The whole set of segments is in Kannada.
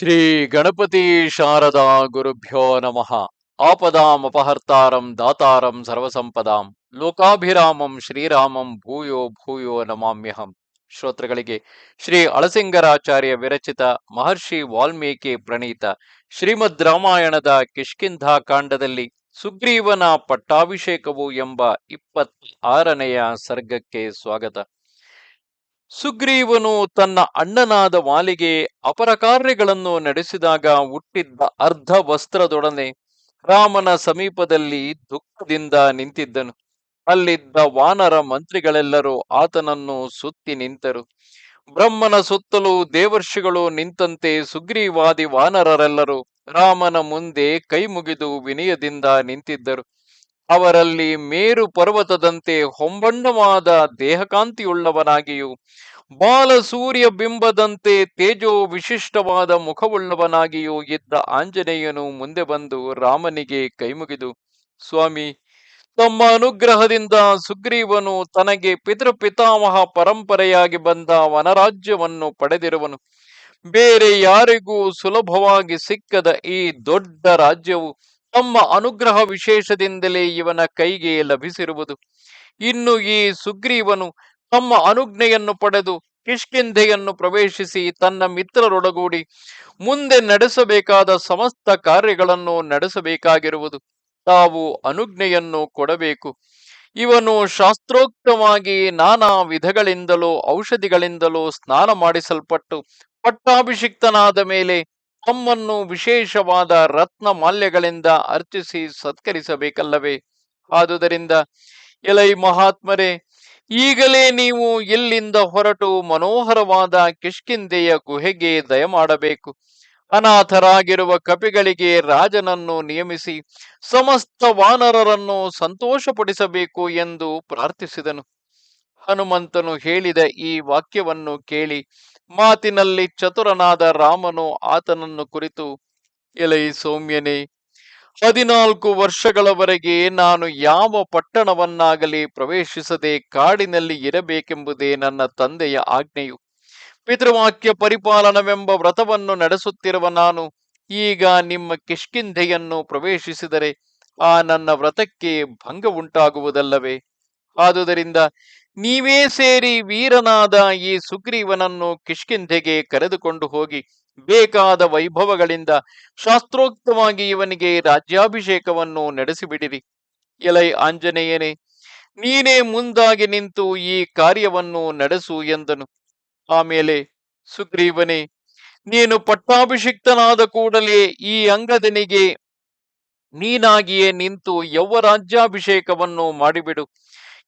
ಶ್ರೀ ಗಣಪತಿ ಶಾರದಾ ಗುರುಭ್ಯೋ ನಮಃ. ಆಪದಾಂ ಅಪಹರ್ತಾರಂ ದಾತಾರಂ ಸರ್ವಸಂಪದಾಂ. ಲೋಕಾಭಿರಾಮಂ ಶ್ರೀರಾಮಂ ಭೂಯೋ ಭೂಯೋ ನಮಾಮ್ಯಹಂ. ಶ್ರೋತೃಗಳಿಗೆ ಶ್ರೀ ಅಳಸಿಂಗರಾಚಾರ್ಯ ವಿರಚಿತ ಮಹರ್ಷಿ ವಾಲ್ಮೀಕಿ ಪ್ರಣೀತ ಶ್ರೀಮದ್ ರಾಮಾಯಣದ ಕಿಷ್ಕಿಂಧಾ ಕಾಂಡದಲ್ಲಿ ಸುಗ್ರೀವನ ಪಟ್ಟಾಭಿಷೇಕವು ಎಂಬ ಇಪ್ಪತ್ತ ಆರನೆಯ ಸರ್ಗಕ್ಕೆ ಸ್ವಾಗತ. ಸುಗ್ರೀವನು ತನ್ನ ಅಣ್ಣನಾದ ವಾಲಿಗೆ ಅಪರ ಕಾರ್ಯಗಳನ್ನು ನಡೆಸಿದಾಗ ಹುಟ್ಟಿದ್ದ ಅರ್ಧ ವಸ್ತ್ರದೊಡನೆ ರಾಮನ ಸಮೀಪದಲ್ಲಿ ದುಃಖದಿಂದ ನಿಂತಿದ್ದನು. ಅಲ್ಲಿದ್ದ ವಾನರ ಮಂತ್ರಿಗಳೆಲ್ಲರೂ ಆತನನ್ನು ಸುತ್ತಿ ನಿಂತರು. ಬ್ರಹ್ಮನ ಸುತ್ತಲೂ ದೇವರ್ಷಿಗಳು ನಿಂತಂತೆ ಸುಗ್ರೀವಾದಿ ವಾನರರೆಲ್ಲರೂ ರಾಮನ ಮುಂದೆ ಕೈ ಮುಗಿದು ವಿನಯದಿಂದ ನಿಂತಿದ್ದರು. ಅವರಲ್ಲಿ ಮೇರು ಪರ್ವತದಂತೆ ಹೊಂಬಣ್ಣವಾದ ದೇಹಕಾಂತಿಯುಳ್ಳವನಾಗಿಯೂ ಬಾಲ ಸೂರ್ಯ ಬಿಂಬದಂತೆ ತೇಜೋ ವಿಶಿಷ್ಟವಾದ ಮುಖವುಳ್ಳವನಾಗಿಯೂ ಇದ್ದ ಆಂಜನೇಯನು ಮುಂದೆ ಬಂದು ರಾಮನಿಗೆ ಕೈಮುಗಿದು, ಸ್ವಾಮಿ, ತಮ್ಮ ಅನುಗ್ರಹದಿಂದ ಸುಗ್ರೀವನು ತನಗೆ ಪಿತೃಪಿತಾಮಹ ಪರಂಪರೆಯಾಗಿ ಬಂದ ವನರಾಜ್ಯವನ್ನು ಪಡೆದಿರುವನು. ಬೇರೆ ಯಾರಿಗೂ ಸುಲಭವಾಗಿ ಸಿಕ್ಕದ ಈ ದೊಡ್ಡ ರಾಜ್ಯವು ತಮ್ಮ ಅನುಗ್ರಹ ವಿಶೇಷದಿಂದಲೇ ಇವನ ಕೈಗೆ ಲಭಿಸಿರುವುದು. ಇನ್ನು ಈ ಸುಗ್ರೀವನು ತಮ್ಮ ಅನುಜ್ಞೆಯನ್ನು ಪಡೆದು ಕಿಷ್ಕಿಂಧೆಯನ್ನು ಪ್ರವೇಶಿಸಿ ತನ್ನ ಮಿತ್ರರೊಡಗೂಡಿ ಮುಂದೆ ನಡೆಸಬೇಕಾದ ಸಮಸ್ತ ಕಾರ್ಯಗಳನ್ನು ನಡೆಸಬೇಕಾಗಿರುವುದು. ತಾವು ಅನುಜ್ಞೆಯನ್ನು ಕೊಡಬೇಕು. ಇವನು ಶಾಸ್ತ್ರೋಕ್ತವಾಗಿ ನಾನಾ ವಿಧಗಳಿಂದಲೂ ಔಷಧಿಗಳಿಂದಲೂ ಸ್ನಾನ ಮಾಡಿಸಲ್ಪಟ್ಟು ಪಟ್ಟಾಭಿಷಿಕ್ತನಾದ ಮೇಲೆ ತಮ್ಮನ್ನು ವಿಶೇಷವಾದ ರತ್ನ ಮಾಲ್ಯಗಳಿಂದ ಅರ್ಚಿಸಿ ಸತ್ಕರಿಸಬೇಕಲ್ಲವೇ? ಆದುದರಿಂದ ಎಲೈ ಮಹಾತ್ಮರೇ, ಈಗಲೇ ನೀವು ಇಲ್ಲಿಂದ ಹೊರಟು ಮನೋಹರವಾದ ಕಿಷ್ಕಿಂದೆಯ ಗುಹೆಗೆ ದಯಮಾಡಬೇಕು ಅನಾಥರಾಗಿರುವ ಕಪಿಗಳಿಗೆ ರಾಜನನ್ನು ನಿಯಮಿಸಿ ಸಮಸ್ತ ವಾನರರನ್ನು ಸಂತೋಷಪಡಿಸಬೇಕು ಎಂದು ಪ್ರಾರ್ಥಿಸಿದನು. ಹನುಮಂತನು ಹೇಳಿದ ಈ ವಾಕ್ಯವನ್ನು ಕೇಳಿ ಮಾತಿನಲ್ಲಿ ಚತುರನಾದ ರಾಮನು ಆತನನ್ನು ಕುರಿತು, ಎಲೈ ಸೌಮ್ಯನೇ, ಹದಿನಾಲ್ಕು ವರ್ಷಗಳವರೆಗೆ ನಾನು ಯಾವ ಪಟ್ಟಣವನ್ನಾಗಲಿ ಪ್ರವೇಶಿಸದೆ ಕಾಡಿನಲ್ಲಿ ಇರಬೇಕೆಂಬುದೇ ನನ್ನ ತಂದೆಯ ಆಜ್ಞೆಯು. ಪಿತೃವಾಕ್ಯ ಪರಿಪಾಲನವೆಂಬ ವ್ರತವನ್ನು ನಡೆಸುತ್ತಿರುವ ನಾನು ಈಗ ನಿಮ್ಮ ಕಿಷ್ಕಿಂಧೆಯನ್ನು ಪ್ರವೇಶಿಸಿದರೆ ಆ ನನ್ನ ವ್ರತಕ್ಕೆ ಭಂಗ ಉಂಟಾಗುವುದಲ್ಲವೇ ಆದುದರಿಂದ ನೀವೇ ಸೇರಿ ವೀರನಾದ ಈ ಸುಗ್ರೀವನನ್ನು ಕಿಷ್ಕಿಂಧೆಗೆ ಕರೆದುಕೊಂಡು ಹೋಗಿ ಬೇಕಾದ ವೈಭವಗಳಿಂದ ಶಾಸ್ತ್ರೋಕ್ತವಾಗಿ ಇವನಿಗೆ ರಾಜ್ಯಾಭಿಷೇಕವನ್ನು ನಡೆಸಿಬಿಡಿರಿ. ಎಲೈ ಆಂಜನೇಯನೇ, ನೀನೇ ಮುಂದಾಗಿ ನಿಂತು ಈ ಕಾರ್ಯವನ್ನು ನಡೆಸು ಎಂದನು. ಆಮೇಲೆ ಸುಗ್ರೀವನೇ, ನೀನು ಪಟ್ಟಾಭಿಷಿಕ್ತನಾದ ಕೂಡಲೇ ಈ ಅಂಗದನಿಗೆ ನೀನಾಗಿಯೇ ನಿಂತು ಯೌವರಾಜ್ಯಾಭಿಷೇಕವನ್ನು ಮಾಡಿಬಿಡು.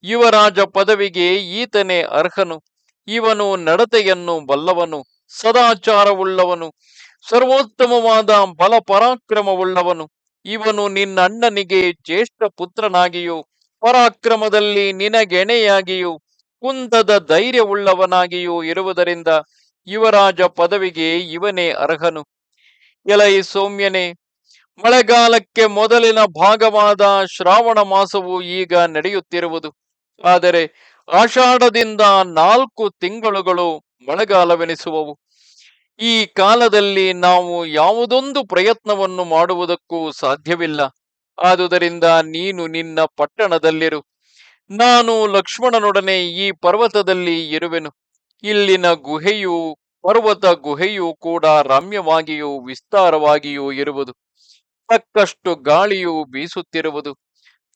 ಯುವರಾಜ ಪದವಿಗೆ ಈತನೇ ಅರ್ಹನು. ಇವನು ನಡತೆಯನ್ನು ಬಲ್ಲವನು, ಸದಾಚಾರವುಳ್ಳವನು, ಸರ್ವೋತ್ತಮವಾದ ಬಲ ಪರಾಕ್ರಮವುಳ್ಳವನು ಇವನು ನಿನ್ನಣ್ಣನಿಗೆ ಜ್ಯೇಷ್ಠ ಪುತ್ರನಾಗಿಯೂ, ಪರಾಕ್ರಮದಲ್ಲಿ ನಿನಗೆಣೆಯಾಗಿಯೂ ಕುಂದದ ಧೈರ್ಯವುಳ್ಳವನಾಗಿಯೂ ಇರುವುದರಿಂದ ಯುವರಾಜ ಪದವಿಗೆ ಇವನೇ ಅರ್ಹನು. ಎಲೈ ಸೌಮ್ಯನೇ, ಮಳೆಗಾಲಕ್ಕೆ ಮೊದಲಿನ ಭಾಗವಾದ ಶ್ರಾವಣ ಮಾಸವು ಈಗ ನಡೆಯುತ್ತಿರುವುದು. ಆದರೆ ಆಷಾಢದಿಂದ ನಾಲ್ಕು ತಿಂಗಳುಗಳು ಮಳೆಗಾಲವೆನಿಸುವವು. ಈ ಕಾಲದಲ್ಲಿ ನಾವು ಯಾವುದೊಂದು ಪ್ರಯತ್ನವನ್ನು ಮಾಡುವುದಕ್ಕೂ ಸಾಧ್ಯವಿಲ್ಲ. ಆದುದರಿಂದ ನೀನು ನಿನ್ನ ಪಟ್ಟಣದಲ್ಲಿರು. ನಾನು ಲಕ್ಷ್ಮಣನೊಡನೆ ಈ ಪರ್ವತದಲ್ಲಿ ಇರುವೆನು. ಇಲ್ಲಿನ ಗುಹೆಯು ಪರ್ವತ ಗುಹೆಯೂ ಕೂಡ ರಮ್ಯವಾಗಿಯೂ ವಿಸ್ತಾರವಾಗಿಯೂ ಇರುವುದು. ತಕ್ಕಷ್ಟು ಗಾಳಿಯು ಬೀಸುತ್ತಿರುವುದು.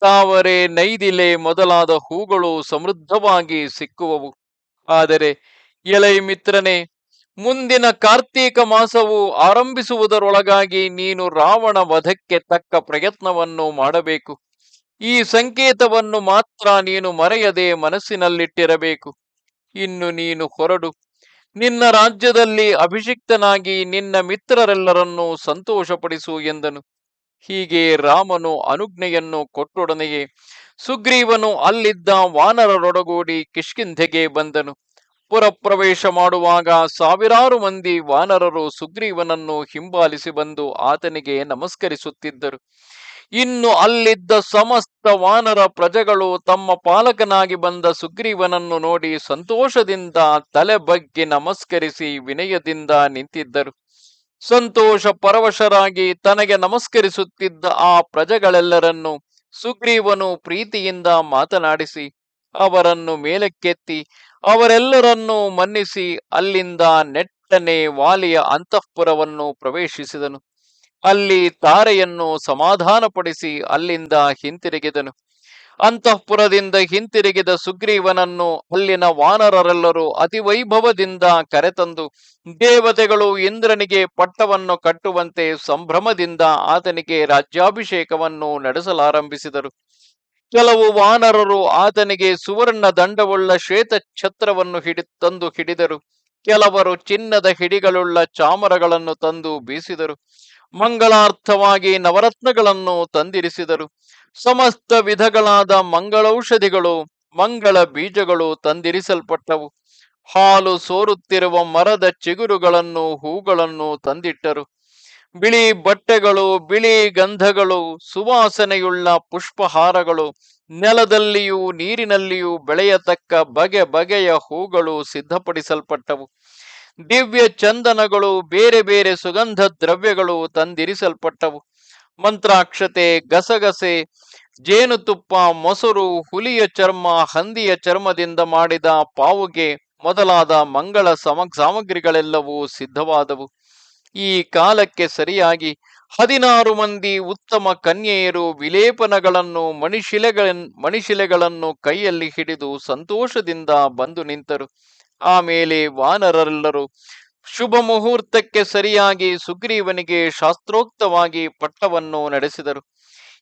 ತಾವರೆ ನೈದಿಲೆ ಮೊದಲಾದ ಹೂಗಳು ಸಮೃದ್ಧವಾಗಿ ಸಿಕ್ಕುವವು. ಆದರೆ ಎಲೈ ಮಿತ್ರನೇ, ಮುಂದಿನ ಕಾರ್ತೀಕ ಮಾಸವು ಆರಂಭಿಸುವುದರೊಳಗಾಗಿ ನೀನು ರಾವಣ ವಧಕ್ಕೆ ತಕ್ಕ ಪ್ರಯತ್ನವನ್ನು ಮಾಡಬೇಕು. ಈ ಸಂಕೇತವನ್ನು ಮಾತ್ರ ನೀನು ಮರೆಯದೆ ಮನಸ್ಸಿನಲ್ಲಿಟ್ಟಿರಬೇಕು. ಇನ್ನು ನೀನು ಹೊರಡು. ನಿನ್ನ ರಾಜ್ಯದಲ್ಲಿ ಅಭಿಷಿಕ್ತನಾಗಿ ನಿನ್ನ ಮಿತ್ರರೆಲ್ಲರನ್ನೂ ಸಂತೋಷಪಡಿಸು ಎಂದನು. ಹೀಗೆ ರಾಮನು ಅನುಜ್ಞೆಯನ್ನು ಕೊಟ್ಟೊಡನೆಯೇ ಸುಗ್ರೀವನು ಅಲ್ಲಿದ್ದ ವಾನರರೊಡಗೂಡಿ ಕಿಷ್ಕಿಂಧೆಗೆ ಬಂದನು. ಪುರಪ್ರವೇಶ ಮಾಡುವಾಗ ಸಾವಿರಾರು ಮಂದಿ ವಾನರರು ಸುಗ್ರೀವನನ್ನು ಹಿಂಬಾಲಿಸಿ ಬಂದು ಆತನಿಗೆ ನಮಸ್ಕರಿಸುತ್ತಿದ್ದರು. ಇನ್ನು ಅಲ್ಲಿದ್ದ ಸಮಸ್ತ ವಾನರ ಪ್ರಜೆಗಳು ತಮ್ಮ ಪಾಲಕನಾಗಿ ಬಂದ ಸುಗ್ರೀವನನ್ನು ನೋಡಿ ಸಂತೋಷದಿಂದ ತಲೆ ಬಗ್ಗೆ ನಮಸ್ಕರಿಸಿ ವಿನಯದಿಂದ ನಿಂತಿದ್ದರು. ಸಂತೋಷ ಪರವಶರಾಗಿ ತನಗೆ ನಮಸ್ಕರಿಸುತ್ತಿದ್ದ ಆ ಪ್ರಜೆಗಳೆಲ್ಲರನ್ನು ಸುಗ್ರೀವನು ಪ್ರೀತಿಯಿಂದ ಮಾತನಾಡಿಸಿ, ಅವರನ್ನು ಮೇಲಕ್ಕೆತ್ತಿ, ಅವರೆಲ್ಲರನ್ನೂ ಮನ್ನಿಸಿ ಅಲ್ಲಿಂದ ನೆಟ್ಟನೆ ವಾಲಿಯ ಅಂತಃಪುರವನ್ನು ಪ್ರವೇಶಿಸಿದನು. ಅಲ್ಲಿ ತಾರೆಯನ್ನು ಸಮಾಧಾನಪಡಿಸಿ ಅಲ್ಲಿಂದ ಹಿಂತಿರುಗಿದನು. ಅಂತಃಪುರದಿಂದ ಹಿಂತಿರುಗಿದ ಸುಗ್ರೀವನನ್ನು ಅಲ್ಲಿನ ವಾನರರೆಲ್ಲರೂ ಅತಿವೈಭವದಿಂದ ಕರೆತಂದು, ದೇವತೆಗಳು ಇಂದ್ರನಿಗೆ ಪಟ್ಟವನ್ನು ಕಟ್ಟುವಂತೆ ಸಂಭ್ರಮದಿಂದ ಆತನಿಗೆ ರಾಜ್ಯಾಭಿಷೇಕವನ್ನು ನಡೆಸಲಾರಂಭಿಸಿದರು. ಕೆಲವು ವಾನರರು ಆತನಿಗೆ ಸುವರ್ಣ ದಂಡವುಳ್ಳ ಶ್ವೇತ ಛತ್ರವನ್ನು ಹಿಡಿ ತಂದು ಹಿಡಿದರು. ಕೆಲವರು ಚಿನ್ನದ ಹಿಡಿಗಳುಳ್ಳ ಚಾಮರಗಳನ್ನು ತಂದು ಬೀಸಿದರು. ಮಂಗಳಾರ್ಥವಾಗಿ ನವರತ್ನಗಳನ್ನು ತಂದಿರಿಸಿದರು. ಸಮಸ್ತ ವಿಧಗಳಾದ ಮಂಗಳೌಷಧಿಗಳು, ಮಂಗಳ ಬೀಜಗಳು ತಂದಿರಿಸಲ್ಪಟ್ಟವು. ಹಾಲು ಸೋರುತ್ತಿರುವ ಮರದ ಚಿಗುರುಗಳನ್ನು ಹೂಗಳನ್ನು ತಂದಿಟ್ಟರು. ಬಿಳಿ ಬಟ್ಟೆಗಳು, ಬಿಳಿ ಗಂಧಗಳು, ಸುವಾಸನೆಯುಳ್ಳ ಪುಷ್ಪಹಾರಗಳು, ನೆಲದಲ್ಲಿಯೂ ನೀರಿನಲ್ಲಿಯೂ ಬೆಳೆಯತಕ್ಕ ಬಗೆ ಬಗೆಯ ಹೂಗಳು ಸಿದ್ಧಪಡಿಸಲ್ಪಟ್ಟವು. ದಿವ್ಯ ಚಂದನಗಳು, ಬೇರೆ ಬೇರೆ ಸುಗಂಧ ದ್ರವ್ಯಗಳು ತಂದಿರಿಸಲ್ಪಟ್ಟವು. ಮಂತ್ರಾಕ್ಷತೆ, ಗಸಗಸೆ, ಜೇನುತುಪ್ಪ, ಮೊಸರು, ಹುಲಿಯ ಚರ್ಮ, ಹಂದಿಯ ಚರ್ಮದಿಂದ ಮಾಡಿದ ಪಾವುಗೆ ಮೊದಲಾದ ಮಂಗಳ ಸಮ, ಸಾಮಗ್ರಿಗಳೆಲ್ಲವೂ ಸಿದ್ಧವಾದವು. ಈ ಕಾಲಕ್ಕೆ ಸರಿಯಾಗಿ ಹದಿನಾರು ಮಂದಿ ಉತ್ತಮ ಕನ್ಯೆಯರು ವಿಲೇಪನಗಳನ್ನು ಮಣಿಶಿಲೆಗಳ ಮಣಿಶಿಲೆಗಳನ್ನು ಕೈಯಲ್ಲಿ ಹಿಡಿದು ಸಂತೋಷದಿಂದ ಬಂದು ನಿಂತರು. ಆಮೇಲೆ ವಾನರರೆಲ್ಲರೂ ಶುಭ ಮುಹೂರ್ತಕ್ಕೆ ಸರಿಯಾಗಿ ಸುಗ್ರೀವನಿಗೆ ಶಾಸ್ತ್ರೋಕ್ತವಾಗಿ ಪಟ್ಟವನ್ನು ನಡೆಸಿದರು.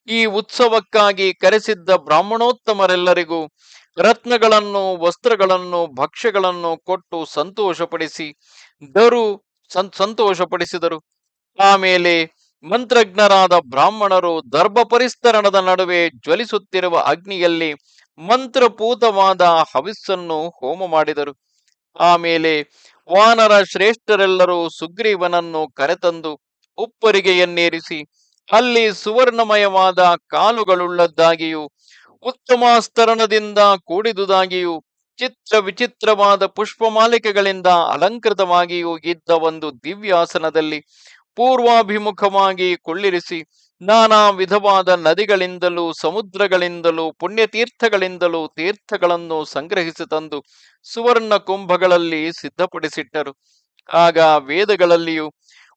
ಈ ಉತ್ಸವಕ್ಕಾಗಿ ಕರೆಸಿದ್ದ ಬ್ರಾಹ್ಮಣೋತ್ತಮರೆಲ್ಲರಿಗೂ ರತ್ನಗಳನ್ನು, ವಸ್ತ್ರಗಳನ್ನು, ಭಕ್ಷ್ಯಗಳನ್ನು ಕೊಟ್ಟು ಸಂತೋಷಪಡಿಸಿ ದರು ಸಂ ಸಂತೋಷಪಡಿಸಿದರು. ಆಮೇಲೆ ಮಂತ್ರಜ್ಞರಾದ ಬ್ರಾಹ್ಮಣರು ದರ್ಭ ಪರಿಸ್ತರಣದ ನಡುವೆ ಜ್ವಲಿಸುತ್ತಿರುವ ಅಗ್ನಿಯಲ್ಲಿ ಮಂತ್ರಪೂತವಾದ ಹವಿಸ್ಸನ್ನು ಹೋಮ ಮಾಡಿದರು. ಆಮೇಲೆ ವಾನರ ಶ್ರೇಷ್ಠರೆಲ್ಲರೂ ಸುಗ್ರೀವನನ್ನು ಕರೆತಂದು ಉಪ್ಪರಿಗೆಯನ್ನೇರಿಸಿ ಅಲ್ಲಿ ಸುವರ್ಣಮಯವಾದ ಕಾಲುಗಳುಳ್ಳದ್ದಾಗಿಯೂ, ಉತ್ತಮಾಸ್ತರಣದಿಂದ ಕೂಡಿದುದಾಗಿಯೂ ಚಿತ್ರ ವಿಚಿತ್ರವಾದ ಪುಷ್ಪಮಾಲಿಕೆಗಳಿಂದ ಅಲಂಕೃತವಾಗಿಯೂ ಇದ್ದ ಒಂದು ದಿವ್ಯಾಸನದಲ್ಲಿ ಪೂರ್ವಾಭಿಮುಖವಾಗಿ ಕುಳ್ಳಿರಿಸಿ ನಾನಾ ವಿಧವಾದ ನದಿಗಳಿಂದಲೂ ಸಮುದ್ರಗಳಿಂದಲೂ ಪುಣ್ಯತೀರ್ಥಗಳಿಂದಲೂ ತೀರ್ಥಗಳನ್ನು ಸಂಗ್ರಹಿಸಿ ತಂದು ಸುವರ್ಣ ಕುಂಭಗಳಲ್ಲಿ ಸಿದ್ಧಪಡಿಸಿಟ್ಟರು. ಆಗ ವೇದಗಳಲ್ಲಿಯೂ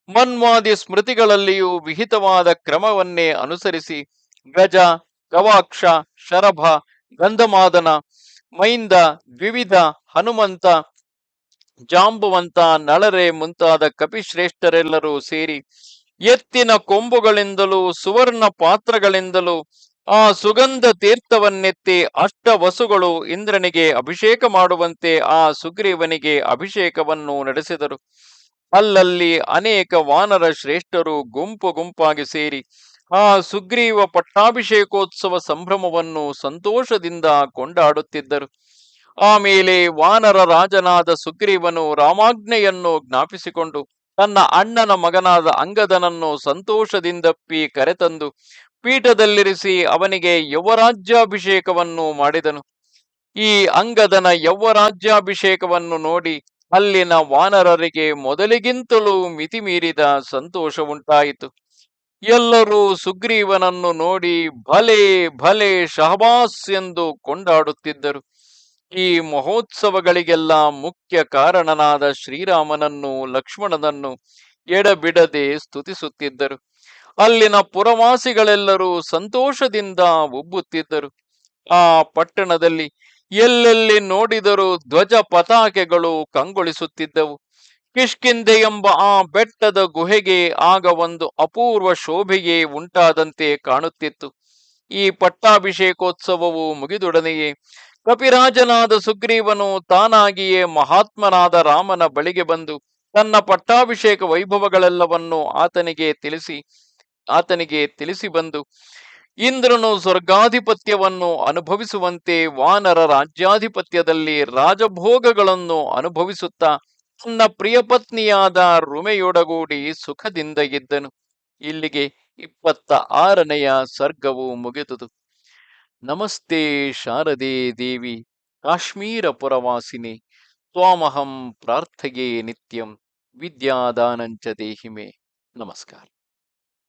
ಮನ್ವಾದಿ ಸ್ಮೃತಿಗಳಲ್ಲಿಯೂ ವಿಹಿತವಾದ ಕ್ರಮವನ್ನೇ ಅನುಸರಿಸಿ ಗಜ ಗವಾಕ್ಷ ಶರಭ, ಗಂಧಮಾದನ ಮೈಂದ ದ್ವಿವಿಧ ಹನುಮಂತ, ಜಾಂಬುವಂತ, ನಳರೆ ಮುಂತಾದ ಕಪಿಶ್ರೇಷ್ಠರೆಲ್ಲರೂ ಸೇರಿ ಎತ್ತಿನ ಕೊಂಬುಗಳಿಂದಲೂ ಸುವರ್ಣ ಪಾತ್ರಗಳಿಂದಲೂ ಆ ಸುಗಂಧ ತೀರ್ಥವನ್ನೆತ್ತಿ ಅಷ್ಟ ವಸುಗಳು ಇಂದ್ರನಿಗೆ ಅಭಿಷೇಕ ಮಾಡುವಂತೆ ಆ ಸುಗ್ರೀವನಿಗೆ ಅಭಿಷೇಕವನ್ನು ನಡೆಸಿದರು. ಅಲ್ಲಲ್ಲಿ ಅನೇಕ ವಾನರ ಶ್ರೇಷ್ಠರು ಗುಂಪು ಗುಂಪಾಗಿ ಸೇರಿ ಆ ಸುಗ್ರೀವ ಪಟ್ಟಾಭಿಷೇಕೋತ್ಸವ ಸಂಭ್ರಮವನ್ನು ಸಂತೋಷದಿಂದ ಕೊಂಡಾಡುತ್ತಿದ್ದರು. ಆಮೇಲೆ ವಾನರ ರಾಜನಾದ ಸುಗ್ರೀವನು ರಾಮಾಜ್ಞೆಯನ್ನು ಜ್ಞಾಪಿಸಿಕೊಂಡು ತನ್ನ ಅಣ್ಣನ ಮಗನಾದ ಅಂಗದನನ್ನು ಸಂತೋಷದಿಂದಪ್ಪಿ ಕರೆತಂದು ಪೀಠದಲ್ಲಿರಿಸಿ ಅವನಿಗೆ ಯೌವರಾಜ್ಯಾಭಿಷೇಕವನ್ನು ಮಾಡಿದನು. ಈ ಅಂಗದನ ಯೌವರಾಜ್ಯಾಭಿಷೇಕವನ್ನು ನೋಡಿ ಅಲ್ಲಿನ ವಾನರರಿಗೆ ಮೊದಲಿಗಿಂತಲೂ ಮಿತಿಮೀರಿದ ಸಂತೋಷ ಉಂಟಾಯಿತು ಎಲ್ಲರೂ ಸುಗ್ರೀವನನ್ನು ನೋಡಿ ಭಲೆ ಭಲೆ ಶಹಬಾಸ್ ಎಂದು ಕೊಂಡಾಡುತ್ತಿದ್ದರು. ಈ ಮಹೋತ್ಸವಗಳಿಗೆಲ್ಲ ಮುಖ್ಯ ಕಾರಣನಾದ ಶ್ರೀರಾಮನನ್ನು, ಲಕ್ಷ್ಮಣನನ್ನು ಎಡಬಿಡದೆ ಸ್ತುತಿಸುತ್ತಿದ್ದರು. ಅಲ್ಲಿನ ಪುರವಾಸಿಗಳೆಲ್ಲರೂ ಸಂತೋಷದಿಂದ ಉಬ್ಬುತ್ತಿದ್ದರು. ಆ ಪಟ್ಟಣದಲ್ಲಿ ಎಲ್ಲೆಲ್ಲಿ ನೋಡಿದರೂ ಧ್ವಜ ಪತಾಕೆಗಳು ಕಂಗೊಳಿಸುತ್ತಿದ್ದವು. ಕಿಷ್ಕಿಂದೆ ಎಂಬ ಆ ಬೆಟ್ಟದ ಗುಹೆಗೆ ಆಗ ಒಂದು ಅಪೂರ್ವ ಶೋಭೆಗೆ ಉಂಟಾದಂತೆ ಕಾಣುತ್ತಿತ್ತು. ಈ ಪಟ್ಟಾಭಿಷೇಕೋತ್ಸವವು ಮುಗಿದೊಡನೆಯೇ ಕಪಿರಾಜನಾದ ಸುಗ್ರೀವನು ತಾನಾಗಿಯೇ ಮಹಾತ್ಮನಾದ ರಾಮನ ಬಳಿಗೆ ಬಂದು ತನ್ನ ಪಟ್ಟಾಭಿಷೇಕ ವೈಭವಗಳೆಲ್ಲವನ್ನು ಆತನಿಗೆ ತಿಳಿಸಿ ಆತನಿಗೆ ತಿಳಿಸಿ ಬಂದು ಇಂದ್ರನು ಸ್ವರ್ಗಾಧಿಪತ್ಯವನ್ನು ಅನುಭವಿಸುವಂತೆ ವಾನರ ರಾಜ್ಯಾಧಿಪತ್ಯದಲ್ಲಿ ರಾಜಭೋಗಗಳನ್ನು ಅನುಭವಿಸುತ್ತಾ ತನ್ನ ಪ್ರಿಯಪತ್ನಿಯಾದ ರುಮೆಯೊಡಗೂಡಿ ಸುಖದಿಂದ ಇದ್ದನು. ಇಲ್ಲಿಗೆ ಇಪ್ಪತ್ತ ಆರನೆಯ ಸರ್ಗವು ಮುಗಿದುದು. ನಮಸ್ತೆ ಶಾರದೆ ದೇವಿ, ಕಾಶ್ಮೀರ ಪುರವಾಸಿನಿ, ತ್ವಾಮಹಂ ಪ್ರಾರ್ಥಗೆ ನಿತ್ಯಂ, ವಿದ್ಯಾದಾನಂಚ ದೇಹಿಮೆ. ನಮಸ್ಕಾರ.